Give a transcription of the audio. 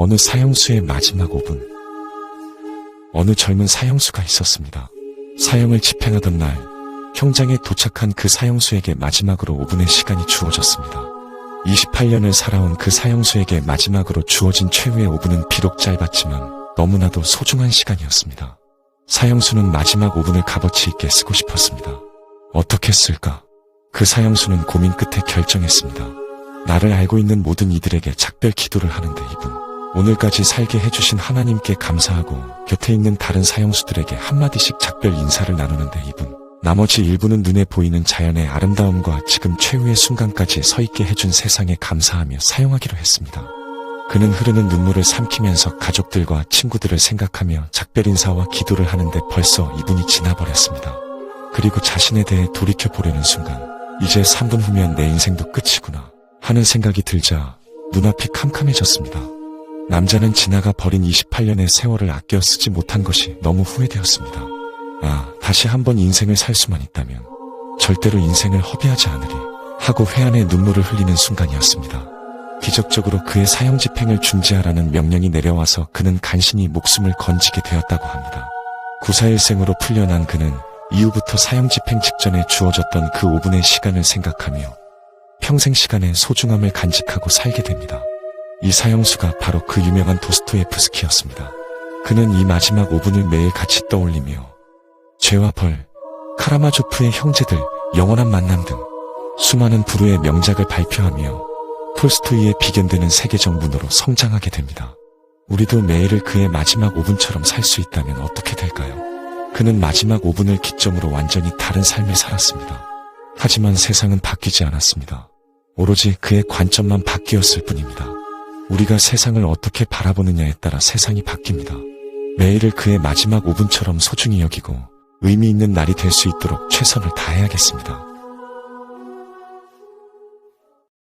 어느 사형수의 마지막 5분. 어느 젊은 사형수가 있었습니다. 사형을 집행하던 날, 형장에 도착한 그 사형수에게 마지막으로 5분의 시간이 주어졌습니다. 28년을 살아온 그 사형수에게 마지막으로 주어진 최후의 5분은 비록 짧았지만 너무나도 소중한 시간이었습니다. 사형수는 마지막 5분을 값어치 있게 쓰고 싶었습니다. 어떻게 쓸까? 그 사형수는 고민 끝에 결정했습니다. 나를 알고 있는 모든 이들에게 작별 기도를 하는데 이분. 오늘까지 살게 해주신 하나님께 감사하고 곁에 있는 다른 사형수들에게 한마디씩 작별 인사를 나누는데 이분. 나머지 일부는 눈에 보이는 자연의 아름다움과 지금 최후의 순간까지 서 있게 해준 세상에 감사하며 사용하기로 했습니다. 그는 흐르는 눈물을 삼키면서 가족들과 친구들을 생각하며 작별 인사와 기도를 하는데 벌써 이분이 지나버렸습니다. 그리고 자신에 대해 돌이켜 보려는 순간, 이제 3분 후면 내 인생도 끝이구나 하는 생각이 들자 눈앞이 캄캄해졌습니다. 남자는 지나가 버린 28년의 세월을 아껴 쓰지 못한 것이 너무 후회되었습니다. 아, 다시 한번 인생을 살 수만 있다면 절대로 인생을 허비하지 않으리 하고 회한의 눈물을 흘리는 순간이었습니다. 기적적으로 그의 사형 집행을 중지하라는 명령이 내려와서 그는 간신히 목숨을 건지게 되었다고 합니다. 구사일생으로 풀려난 그는 이후부터 사형 집행 직전에 주어졌던 그 5분의 시간을 생각하며 평생 시간의 소중함을 간직하고 살게 됩니다. 이 사형수가 바로 그 유명한 도스토예프스키였습니다. 그는 이 마지막 5분을 매일 같이 떠올리며 죄와 벌, 카라마조프의 형제들, 영원한 만남 등 수많은 불후의 명작을 발표하며 톨스토이의 비견되는 세계적 문으로 성장하게 됩니다. 우리도 매일을 그의 마지막 5분처럼 살 수 있다면 어떻게 될까요? 그는 마지막 5분을 기점으로 완전히 다른 삶을 살았습니다. 하지만 세상은 바뀌지 않았습니다. 오로지 그의 관점만 바뀌었을 뿐입니다. 우리가 세상을 어떻게 바라보느냐에 따라 세상이 바뀝니다. 매일을 그의 마지막 5분처럼 소중히 여기고 의미 있는 날이 될 수 있도록 최선을 다해야겠습니다.